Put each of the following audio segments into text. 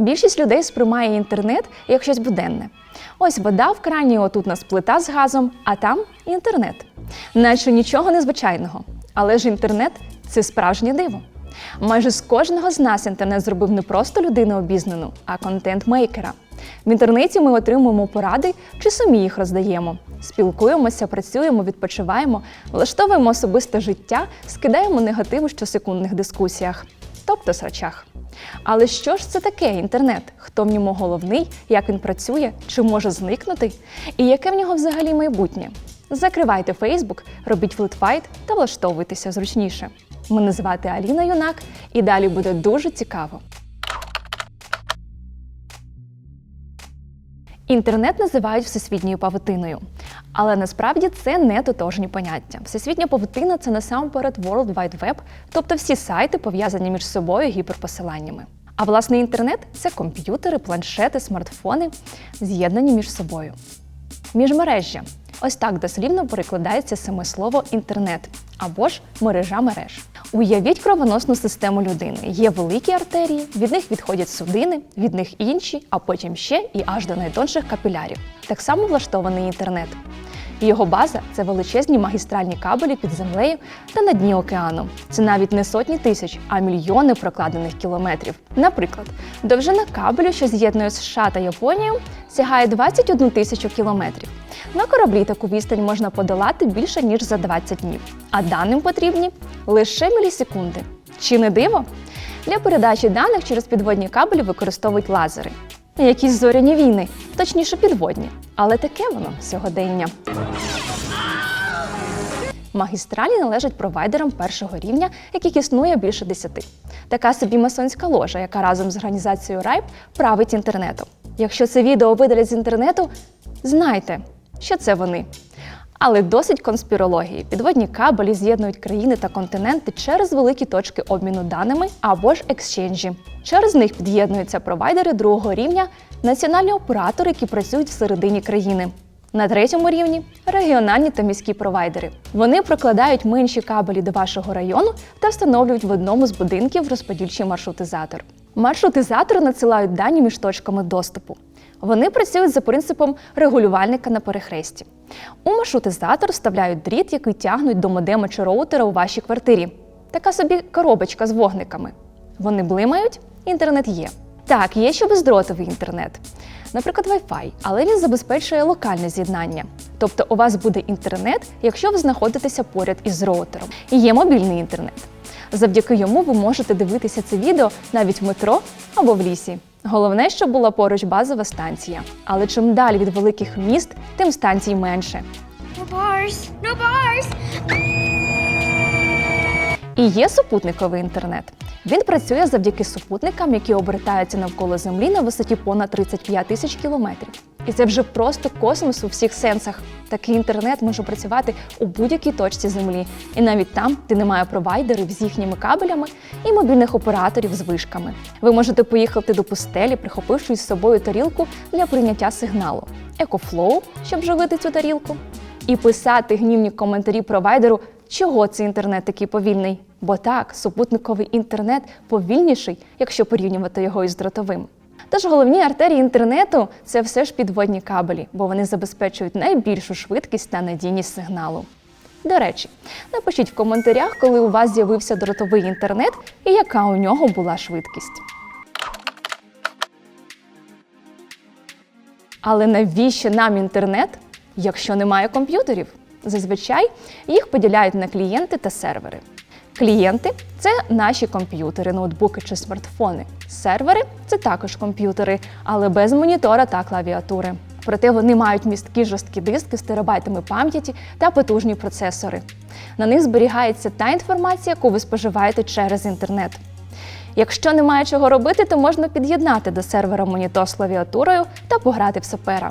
Більшість людей сприймає інтернет як щось буденне. Ось вода в крані, отут нас плита з газом, а там інтернет. Наче нічого незвичайного. Але ж інтернет це справжнє диво. Майже з кожного з нас інтернет зробив не просто людину обізнану, а контент-мейкера. В інтернеті ми отримуємо поради чи самі їх роздаємо. Спілкуємося, працюємо, відпочиваємо, влаштовуємо особисте життя, скидаємо негатив у щосекундних дискусіях, тобто срачах. Але що ж це таке інтернет? Хто в ньому головний, як він працює, чи може зникнути? І яке в нього взагалі майбутнє? Закривайте Фейсбук, робіть флитфайт та влаштовуйтеся зручніше. Мене звати Аліна Юнак, і далі буде дуже цікаво. Інтернет називають всесвітньою павутиною. Але насправді це не тотожні поняття. Всесвітня павутина це насамперед World Wide Web, тобто всі сайти пов'язані між собою гіперпосиланнями. А власне інтернет це комп'ютери, планшети, смартфони, з'єднані між собою. Міжмережжя. Ось так дослівно перекладається саме слово інтернет або ж мережа мереж. Уявіть кровоносну систему людини. Є великі артерії, від них відходять судини, від них інші, а потім ще і аж до найтонших капілярів. Так само влаштований інтернет. Його база це величезні магістральні кабелі під землею та на дні океану. Це навіть не сотні тисяч, а мільйони прокладених кілометрів. Наприклад, довжина кабелю, що з'єднує США та Японію, сягає 21 тисячу кілометрів. На кораблі таку відстань можна подолати більше ніж за 20 днів, а даним потрібні лише мілісекунди. Чи не диво? Для передачі даних через підводні кабелі використовують лазери. Якісь зоряні війни, точніше підводні. Але таке воно сьогодення. Магістралі належать провайдерам першого рівня, яких існує більше десяти. Така собі масонська ложа, яка разом з організацією RIPE править інтернетом. Якщо це відео видалять з інтернету, знайте, що це вони. Але досить конспірології. Підводні кабелі з'єднують країни та континенти через великі точки обміну даними або ж екшенджі. Через них під'єднуються провайдери другого рівня, національні оператори, які працюють всередині країни. На третьому рівні регіональні та міські провайдери. Вони прокладають менші кабелі до вашого району та встановлюють в одному з будинків розподільчий маршрутизатор. Маршрутизатори надсилають дані між точками доступу. Вони працюють за принципом регулювальника на перехресті. У маршрутизатор вставляють дріт, який тягнуть до модема чи роутера у вашій квартирі. Така собі коробочка з вогниками. Вони блимають, інтернет є. Так, є ще бездротовий інтернет, наприклад, Wi-Fi, але він забезпечує локальне з'єднання. Тобто у вас буде інтернет, якщо ви знаходитеся поряд із роутером. І є мобільний інтернет. Завдяки йому ви можете дивитися це відео навіть в метро або в лісі. Головне, щоб була поруч базова станція. Але чим далі від великих міст, тим станцій менше. No bars! No bars! І є супутниковий інтернет. Він працює завдяки супутникам, які обертаються навколо Землі на висоті понад 35 тисяч кілометрів. І це вже просто космос у всіх сенсах. Такий інтернет може працювати у будь-якій точці Землі, і навіть там, де немає провайдерів з їхніми кабелями і мобільних операторів з вишками. Ви можете поїхати до пустелі, прихопивши з собою тарілку для прийняття сигналу, екофлоу, щоб живити цю тарілку, і писати гнівні коментарі провайдеру, чого цей інтернет такий повільний. Бо так, супутниковий інтернет повільніший, якщо порівнювати його із дротовим. Тож головні артерії інтернету це все ж підводні кабелі, бо вони забезпечують найбільшу швидкість та надійність сигналу. До речі, напишіть в коментарях, коли у вас з'явився дротовий інтернет і яка у нього була швидкість. Але навіщо нам інтернет, якщо немає комп'ютерів? Зазвичай їх поділяють на клієнти та сервери. Клієнти це наші комп'ютери, ноутбуки чи смартфони. Сервери це також комп'ютери, але без монітора та клавіатури. Проте вони мають місткі жорсткі диски з терабайтами пам'яті та потужні процесори. На них зберігається та інформація, яку ви споживаєте через інтернет. Якщо немає чого робити, то можна під'єднати до сервера монітор з клавіатурою та пограти в сапера.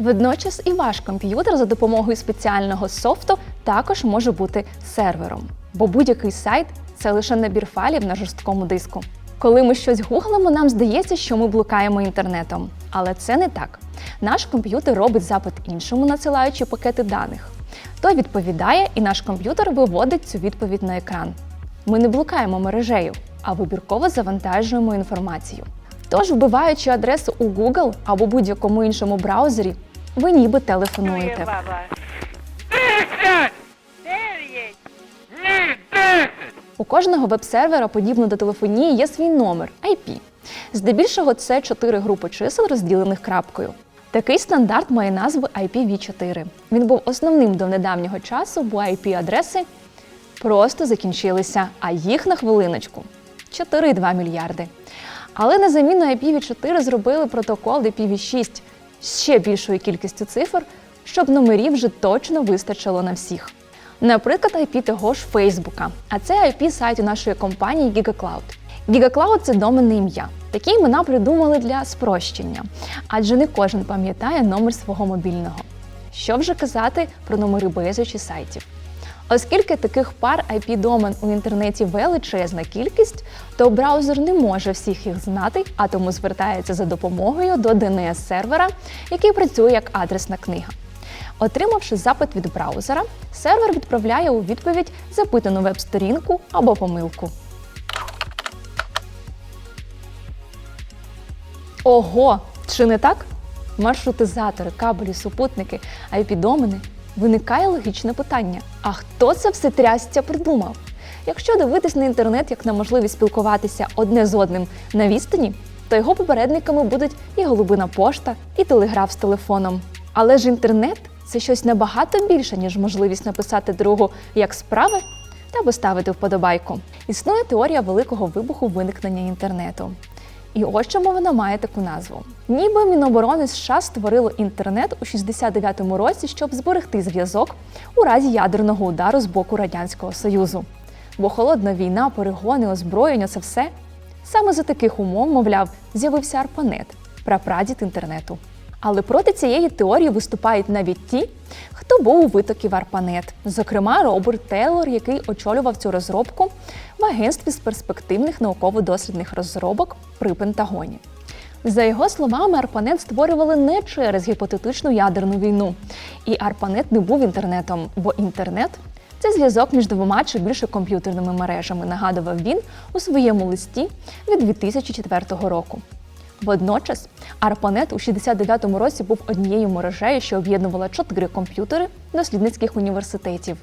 Водночас і ваш комп'ютер за допомогою спеціального софту також може бути сервером, бо будь-який сайт це лише набір файлів на жорсткому диску. Коли ми щось гуглимо, нам здається, що ми блукаємо інтернетом. Але це не так. Наш комп'ютер робить запит іншому, надсилаючи пакети даних. Той відповідає, і наш комп'ютер виводить цю відповідь на екран. Ми не блукаємо мережею, а вибірково завантажуємо інформацію. Тож, вбиваючи адресу у Google або будь-якому іншому браузері, ви ніби телефонуєте. У кожного веб-сервера, подібно до телефонії, є свій номер IP. Здебільшого це чотири групи чисел, розділених крапкою. Такий стандарт має назву IPv4. Він був основним до недавнього часу, бо IP-адреси просто закінчилися, а їх на хвилиночку 4,2 мільярди. Але на заміну IPv4 зробили протокол IPv6 з ще більшою кількістю цифр, щоб номерів вже точно вистачило на всіх. Наприклад, IP того ж Фейсбука, а це IP сайту нашої компанії GigaCloud. GigaCloud – це доменне ім'я. Такі імена придумали для спрощення, адже не кожен пам'ятає номер свого мобільного. Що вже казати про номери безлічі сайтів. Оскільки таких пар IP-домен у інтернеті величезна кількість, то браузер не може всіх їх знати, а тому звертається за допомогою до DNS-сервера, який працює як адресна книга. Отримавши запит від браузера, сервер відправляє у відповідь запитану веб-сторінку або помилку. Ого, чи не так? Маршрутизатори, кабелі, супутники, IP-домени. Виникає логічне питання: а хто це все трясця придумав? Якщо дивитись на інтернет як на можливість спілкуватися одне з одним на відстані, то його попередниками будуть і голубина пошта, і телеграф з телефоном. Але ж інтернет це щось набагато більше, ніж можливість написати другу як справи та поставити вподобайку. Існує теорія великого вибуху виникнення інтернету. І ось чому вона має таку назву. Ніби Міноборони США створило інтернет у 69-му році, щоб зберегти зв'язок у разі ядерного удару з боку Радянського Союзу. Бо холодна війна, перегони, озброєння це все. Саме за таких умов, мовляв, з'явився Арпанет, прапрадід інтернету. Але проти цієї теорії виступають навіть ті, хто був у витоків Арпанет, зокрема Роберт Тейлор, який очолював цю розробку в агентстві з перспективних науково-дослідних розробок при Пентагоні. За його словами, Арпанет створювали не через гіпотетичну ядерну війну. І Арпанет не був інтернетом, бо інтернет це зв'язок між двома чи більше комп'ютерними мережами, нагадував він у своєму листі від 2004 року. Водночас Арпанет у 69-му році був однією мережею, що об'єднувала чотири комп'ютери дослідницьких університетів.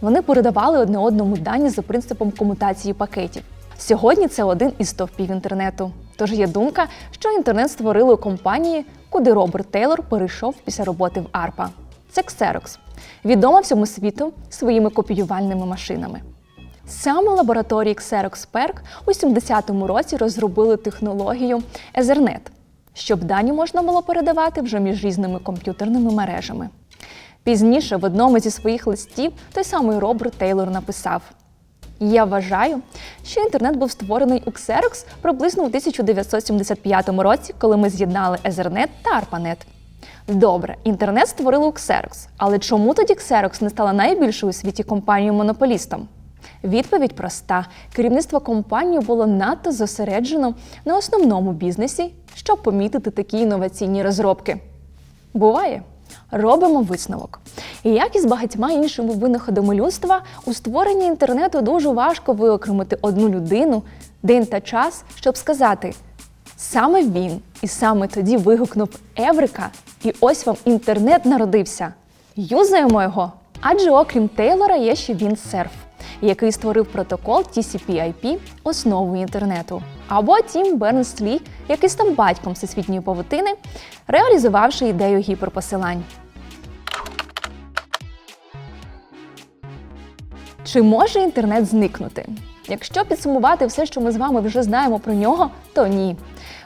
Вони передавали одне одному дані за принципом комутації пакетів. Сьогодні це один із стовпів інтернету. Тож є думка, що інтернет створили у компанії, куди Роберт Тейлор перейшов після роботи в ARPA. Це Xerox, відома всьому світу своїми копіювальними машинами. Саме лабораторії Xerox PERC у 70-му році розробили технологію Ethernet, щоб дані можна було передавати вже між різними комп'ютерними мережами. Пізніше в одному зі своїх листів той самий Роберт Тейлор написав: Я вважаю, що інтернет був створений у Xerox приблизно у 1975 році, коли ми з'єднали Ethernet та ARPANET. Добре, інтернет створили у Xerox, але чому тоді Xerox не стала найбільшою у світі компанією монополістом? Відповідь проста: керівництво компанії було надто зосереджено на основному бізнесі, щоб помітити такі інноваційні розробки. Буває. Робимо висновок. І як і з багатьма іншими винаходами людства, у створенні інтернету дуже важко виокремити одну людину, день та час, щоб сказати: саме він і саме тоді вигукнув Еврика, і ось вам інтернет народився. Юзаємо його. Адже окрім Тейлора є ще він серф, який створив протокол TCP/IP, основу інтернету. Або Тім Бернс-Лі, який став батьком всесвітньої павутини, реалізувавши ідею гіперпосилань. Чи може інтернет зникнути? Якщо підсумувати все, що ми з вами вже знаємо про нього, то ні.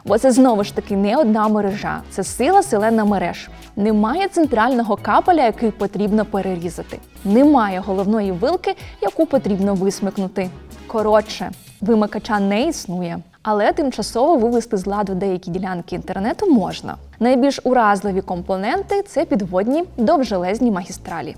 Бо це знову ж таки не одна мережа, це сила селена мереж. Немає центрального капеля, який потрібно перерізати. Немає головної вилки, яку потрібно висмикнути. Коротше, вимикача не існує. Але тимчасово вивести з ладу деякі ділянки інтернету можна. Найбільш уразливі компоненти це підводні довжелезні магістралі.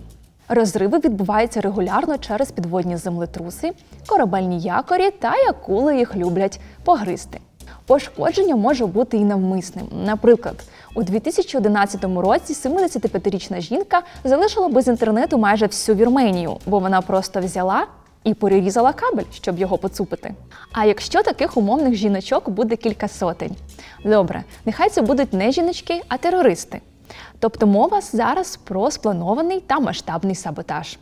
Розриви відбуваються регулярно через підводні землетруси, корабельні якорі та акули їх люблять погризти. Пошкодження може бути і навмисним. Наприклад, у 2011 році 75-річна жінка залишила без інтернету майже всю Вірменію, бо вона просто взяла і перерізала кабель, щоб його поцупити. А якщо таких умовних жіночок буде кілька сотень? Добре, нехай це будуть не жіночки, а терористи. Тобто мова зараз про спланований та масштабний саботаж.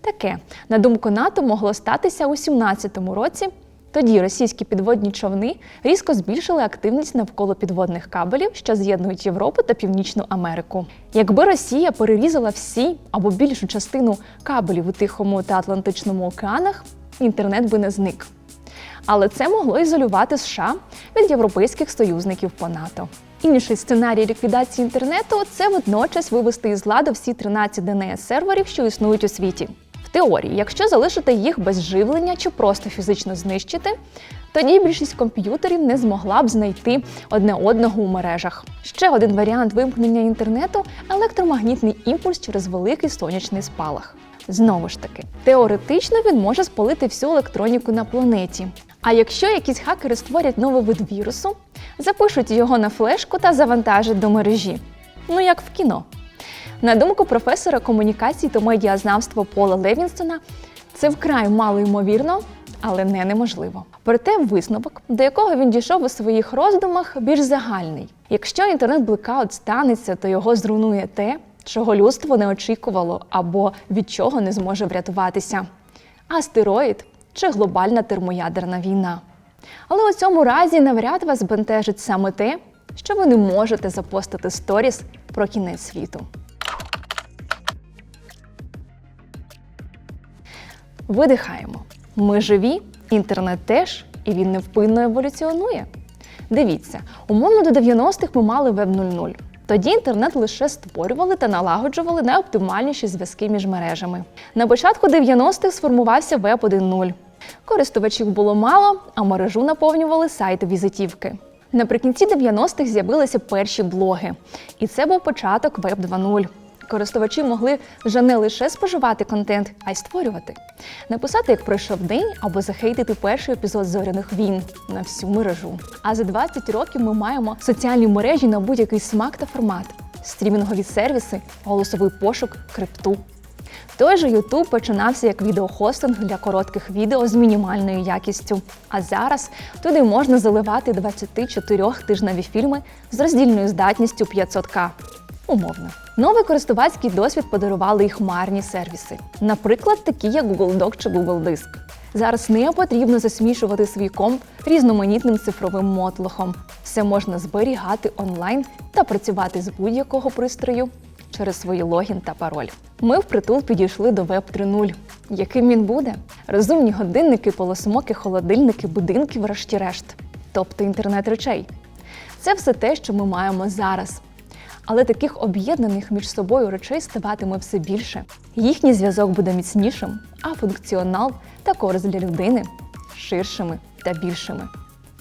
Таке, на думку НАТО, могло статися у 17-му році. Тоді російські підводні човни різко збільшили активність навколо підводних кабелів, що з'єднують Європу та Північну Америку. Якби Росія перерізала всі або більшу частину кабелів у Тихому та Атлантичному океанах, інтернет би не зник. Але це могло ізолювати США від європейських союзників по НАТО. Інший сценарій ліквідації інтернету це водночас вивести із ладу всі 13 DNS серверів, що існують у світі. В теорії, якщо залишити їх без живлення чи просто фізично знищити, тоді більшість комп'ютерів не змогла б знайти одне одного у мережах. Ще один варіант вимкнення інтернету електромагнітний імпульс через великий сонячний спалах. Знову ж таки, теоретично він може спалити всю електроніку на планеті. А якщо якісь хакери створять новий вид вірусу, запишуть його на флешку та завантажать до мережі. Ну як в кіно. На думку професора комунікацій та медіазнавства Пола Левінсона, це вкрай мало ймовірно, але не неможливо. Проте висновок, до якого він дійшов у своїх роздумах, більш загальний. Якщо інтернет-блекаут станеться, то його зруйнує те, чого людство не очікувало або від чого не зможе врятуватися. Астероїд чи глобальна термоядерна війна. Але у цьому разі навряд вас бентежить саме те, що ви не можете запостити сторіс про кінець світу. Видихаємо. Ми живі, інтернет теж, і він невпинно еволюціонує. Дивіться, умовно до 90-х ми мали веб 0.0. Тоді інтернет лише створювали та налагоджували найоптимальніші зв'язки між мережами. На початку 90-х сформувався веб 1.0. Користувачів було мало, а мережу наповнювали сайти візитівки. Наприкінці 90-х з'явилися перші блоги, і це був початок веб 2.0. Користувачі могли вже не лише споживати контент, а й створювати, написати, як пройшов день, або захейтити перший епізод зоряних війн на всю мережу. А за 20 років ми маємо соціальні мережі на будь-який смак та формат, стрімінгові сервіси, голосовий пошук, крипту. Той же YouTube починався як відеохостинг для коротких відео з мінімальною якістю. А зараз туди можна заливати 24 тижневі фільми з роздільною здатністю 500К. Умовно. Новий користувацький досвід подарували і хмарні сервіси, наприклад, такі як Google Doc чи Google Диск. Зараз не потрібно засмішувати свій комп різноманітним цифровим мотлохом. Все можна зберігати онлайн та працювати з будь-якого пристрою через свої логін та пароль. Ми впритул підійшли до Web 3.0. Яким він буде? Розумні годинники, полосмоки, холодильники, будинки, врешті-решт. Тобто інтернет речей. Це все те, що ми маємо зараз. Але таких об'єднаних між собою речей ставатиме все більше. Їхній зв'язок буде міцнішим, а функціонал та користь для людини ширшими та більшими.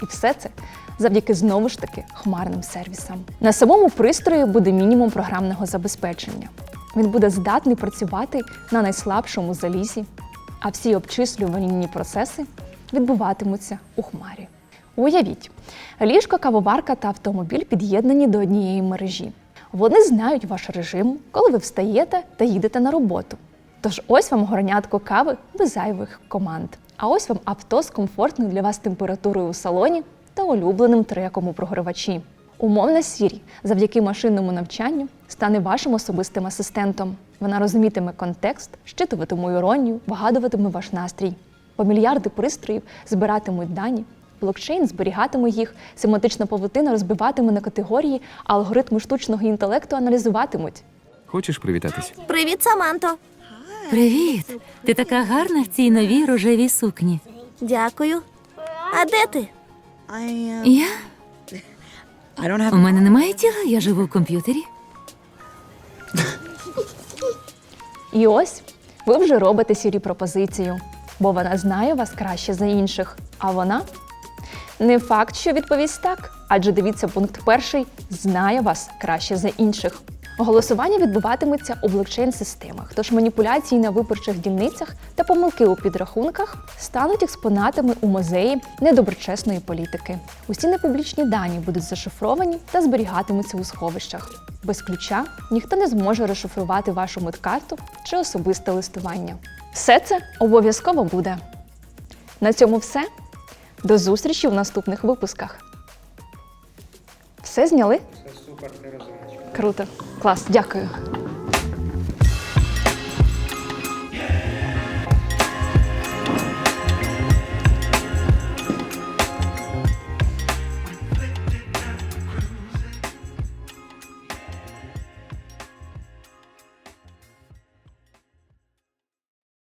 І все це завдяки знову ж таки хмарним сервісам. На самому пристрої буде мінімум програмного забезпечення. Він буде здатний працювати на найслабшому залізі, а всі обчислювальні процеси відбуватимуться у хмарі. Уявіть, ліжко, кавоварка та автомобіль під'єднані до однієї мережі. Вони знають ваш режим, коли ви встаєте та їдете на роботу. Тож ось вам горнятко кави без зайвих команд. А ось вам авто з комфортною для вас температурою у салоні та улюбленим треком у програвачі. Умовна Сірі завдяки машинному навчанню стане вашим особистим асистентом. Вона розумітиме контекст, щитуватиме іронію, вигадуватиме ваш настрій. Бо мільярди пристроїв збиратимуть дані, блокчейн зберігатиме їх, семантична павутина розбиватиме на категорії, а алгоритми штучного інтелекту аналізуватимуть. Хочеш привітатись? Привіт, Саманто. Привіт! Ти така гарна в цій новій рожевій сукні. Дякую. А де ти? Я? У мене немає тіла, я живу в комп'ютері. І ось ви вже робите сірі пропозицію, бо вона знає вас краще за інших. А вона не факт, що відповість так, адже дивіться, пункт перший знає вас краще за інших. Голосування відбуватиметься у блокчейн-системах, тож маніпуляції на виборчих дільницях та помилки у підрахунках стануть експонатами у музеї недоброчесної політики. Усі непублічні дані будуть зашифровані та зберігатимуться у сховищах. Без ключа ніхто не зможе розшифрувати вашу медкарту чи особисте листування. Все це обов'язково буде. На цьому все. До зустрічі в наступних випусках. Все зняли? Все супер, ти розумничка. Круто. Клас, дякую.